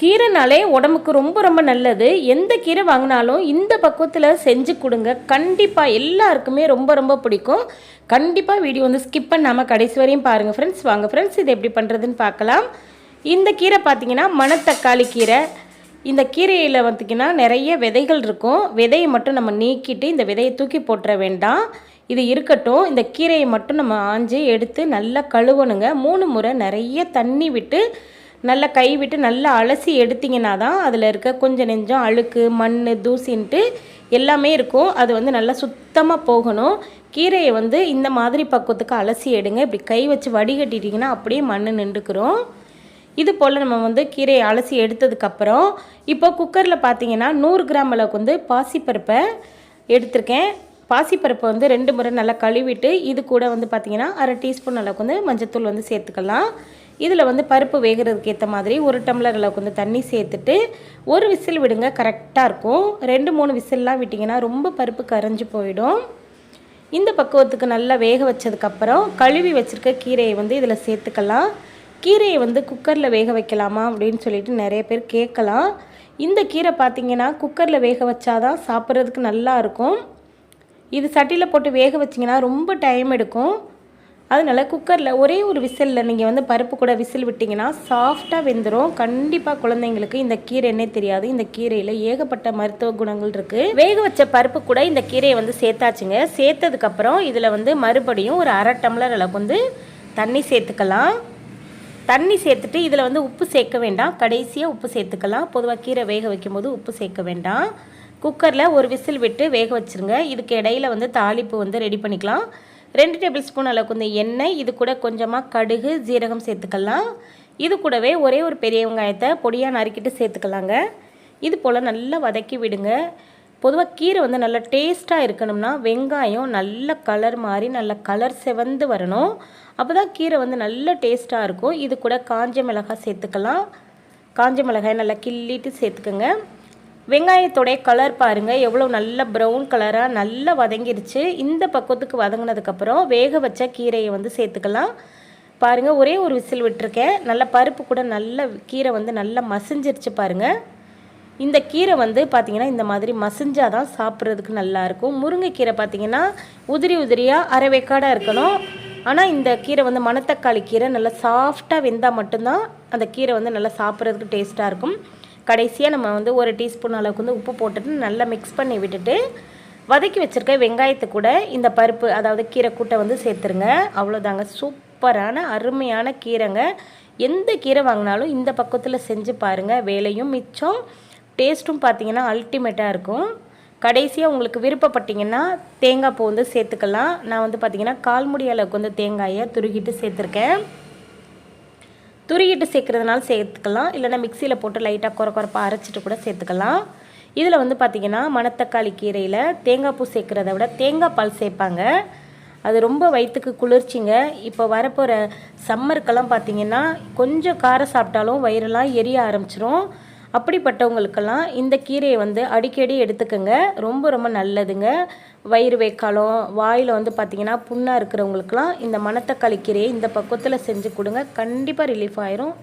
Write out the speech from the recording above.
கீரைனாலே உடம்புக்கு ரொம்ப ரொம்ப நல்லது. எந்த கீரை வாங்கினாலும் இந்த பக்குவத்தில் செஞ்சு கொடுங்க. கண்டிப்பாக எல்லாருக்குமே ரொம்ப ரொம்ப பிடிக்கும். கண்டிப்பாக வீடியோ வந்து ஸ்கிப் பண்ணாமல் கடைசி வரையும் பாருங்கள் ஃப்ரெண்ட்ஸ் வாங்க ஃப்ரெண்ட்ஸ் இது எப்படி பண்ணுறதுன்னு பார்க்கலாம். இந்த கீரை பார்த்தீங்கன்னா மணத்தக்காளி கீரை. இந்த கீரையில் பார்த்திங்கன்னா நிறைய விதைகள் இருக்கும். விதையை மட்டும் நம்ம நீக்கிட்டு இந்த விதையை தூக்கி போட்டுற வேண்டாம். இது இருக்கட்டும். இந்த கீரையை மட்டும் நம்ம ஆஞ்சு எடுத்து நல்லா கழுவணுங்க. மூணு முறை நிறைய தண்ணி விட்டு நல்லா கை விட்டு நல்லா அலசி எடுத்திங்கன்னா தான் அதில் இருக்க கொஞ்சம் நெஞ்சம் அழுக்கு மண் தூசின்ட்டு எல்லாமே இருக்கும். அது வந்து நல்லா சுத்தமாக போகணும். கீரையை வந்து இந்த மாதிரி பக்குவத்துக்கு அலசி எடுங்க. இப்படி கை வச்சு வடிகட்டிட்டிங்கன்னா அப்படியே மண் நின்றுக்கிறோம். இது போல் நம்ம வந்து கீரையை அலசி எடுத்ததுக்கப்புறம் இப்போ குக்கரில் பார்த்தீங்கன்னா நூறு கிராம் அளவுக்கு வந்து பாசிப்பருப்பை எடுத்திருக்கேன். பாசிப்பருப்பை வந்து ரெண்டு முறை நல்லா கழுவிட்டு இது கூட வந்து பார்த்திங்கன்னா அரை டீஸ்பூன் அளவுக்கு வந்து மஞ்சத்தூள் வந்து சேர்த்துக்கலாம். இதில் வந்து பருப்பு வேகிறதுக்கு ஏற்ற மாதிரி ஒரு டம்ளர் அளவுக்கு வந்து தண்ணி சேர்த்துட்டு ஒரு விசில் விடுங்க கரெக்டாக இருக்கும். ரெண்டு மூணு விசில்லாம் விட்டிங்கன்னா ரொம்ப பருப்பு கரைஞ்சி போயிடும். இந்த பக்குவத்துக்கு நல்லா வேக வச்சதுக்கப்புறம் கழுவி வச்சுருக்க கீரையை வந்து இதில் சேர்த்துக்கலாம். கீரையை வந்து குக்கரில் வேக வைக்கலாமா அப்படின்னு சொல்லிட்டு நிறைய பேர் கேட்கலாம். இந்த கீரை பார்த்திங்கன்னா குக்கரில் வேக வச்சாதான் சாப்பிட்றதுக்கு நல்லா இருக்கும். இது சட்டியில் போட்டு வேக வச்சிங்கன்னா ரொம்ப டைம் எடுக்கும். அதனால் குக்கரில் ஒரே ஒரு விசிலில் நீங்கள் வந்து பருப்பு கூட விசில் விட்டிங்கன்னா சாஃப்டாக வெந்துடும் கண்டிப்பாக குழந்தைங்களுக்கு இந்த கீரை என்ன தெரியாது. இந்த கீரையில் ஏகப்பட்ட மருத்துவ குணங்கள் இருக்குது வேக வச்ச பருப்பு கூட இந்த கீரையை வந்து சேர்த்தாச்சுங்க. சேர்த்ததுக்கப்புறம் இதில் வந்து மறுபடியும் ஒரு அரை டம்ளர் அளவுக்கு வந்து தண்ணி சேர்த்துக்கலாம். தண்ணி சேர்த்துட்டு இதில் வந்து உப்பு சேர்க்க வேண்டாம். கடைசியாக உப்பு சேர்த்துக்கலாம். பொதுவாக கீரை வேக வைக்கும்போது உப்பு சேர்க்க வேண்டாம். குக்கரில் ஒரு விசில் விட்டு வேக வச்சுருங்க. இதுக்கு இடையில வந்து தாளிப்பு வந்து ரெடி பண்ணிக்கலாம். ரெண்டு டேபிள் ஸ்பூன் அளவுக்கு வந்து எண்ணெய் இது கூட கொஞ்சமாக கடுகு ஜீரகம் சேர்த்துக்கலாம். இது கூடவே ஒரே ஒரு பெரிய வெங்காயத்தை பொடியாக நறுக்கிட்டு சேர்த்துக்கலாங்க. இது போல் நல்லா வதக்கி விடுங்க. பொதுவாக கீரை வந்து நல்லா டேஸ்ட்டாக இருக்கணும்னா வெங்காயம் நல்ல கலர் மாதிரி நல்ல கலர் செவந்து வரணும். அப்போ தான் கீரை வந்து நல்ல டேஸ்ட்டாக இருக்கும். இது கூட காஞ்ச மிளகாய் சேர்த்துக்கலாம். காஞ்ச மிளகாய் நல்லா கிள்ளிட்டு சேர்த்துக்கோங்க. வெங்காயத்தோடைய கலர் பாருங்கள் எவ்வளோ நல்ல ப்ரௌன் கலராக நல்லா வதங்கிருச்சு. இந்த பக்கத்துக்கு வதங்கினதுக்கப்புறம் வேக வச்ச கீரையை வந்து சேர்த்துக்கலாம். பாருங்கள் ஒரே ஒரு விசில் விட்டுருக்கேன். நல்ல பருப்பு கூட நல்ல கீரை வந்து நல்லா மசிஞ்சிருச்சு பாருங்கள் இந்த கீரை வந்து பார்த்திங்கன்னா இந்த மாதிரி மசிஞ்சால் தான் சாப்பிட்றதுக்கு நல்லாயிருக்கும் முருங்கைக்கீரை பார்த்திங்கன்னா உதிரி உதிரியாக அரைவேக்காடாக இருக்கணும். ஆனால் இந்த கீரை வந்து மணத்தக்காளி கீரை நல்லா சாஃப்டாக வெந்தால் மட்டும்தான் அந்த கீரை வந்து நல்லா சாப்பிட்றதுக்கு டேஸ்ட்டாக இருக்கும். கடைசியாக நம்ம வந்து ஒரு டீஸ்பூன் அளவுக்கு வந்து உப்பு போட்டுட்டு நல்லா மிக்ஸ் பண்ணி விட்டுட்டு வதக்கி வச்சுருக்க வெங்காயத்தை கூட இந்த பருப்பு அதாவது கீரை கூட்டை வந்து சேர்த்துருங்க. அவ்வளோதாங்க சூப்பரான அருமையான கீரைங்க. எந்த கீரை வாங்கினாலும் இந்த பக்கத்தில் செஞ்சு பாருங்கள் வேலையும் மிச்சம். டேஸ்ட்டும் பார்த்தீங்கன்னா அல்டிமேட்டாக இருக்கும். கடைசியாக உங்களுக்கு விருப்பப்பட்டீங்கன்னா தேங்காய் பூ வந்து சேர்த்துக்கலாம். நான் வந்து பார்த்திங்கன்னா கால்முடி அளவுக்கு வந்து தேங்காயை துருகிட்டு சேர்த்துருக்கேன். துருகிட்டு சேர்க்குறதுனால சேர்த்துக்கலாம். இல்லைனா மிக்சியில் போட்டு லைட்டாக குறை குறைப்பாக அரைச்சிட்டு கூட சேர்த்துக்கலாம். இதில் வந்து பார்த்திங்கன்னா மணத்தக்காளி கீரையில் தேங்காய் பூ சேர்க்குறத விட தேங்காய் பால் சேர்ப்பாங்க. அது ரொம்ப வயிற்றுக்கு குளிர்ச்சிங்க. இப்போ வரப்போகிற சம்மருக்கெல்லாம் பார்த்திங்கன்னா கொஞ்சம் காரம் சாப்பிட்டாலும் வயிறெல்லாம் எரிய ஆரம்பிச்சிரும். அப்படிப்பட்டவங்களுக்கெல்லாம் இந்த கீரையை வந்து அடிக்கடி எடுத்துக்கோங்க. ரொம்ப ரொம்ப நல்லதுங்க. வயிறு வைக்காலம் வாயில் வந்து பார்த்திங்கன்னா புண்ணாக இருக்கிறவங்களுக்குலாம் இந்த மணத்தக்காளி கீரையை இந்த பக்குவத்தில் செஞ்சு கொடுங்க. கண்டிப்பாக ரிலீஃப் ஆயிரும்.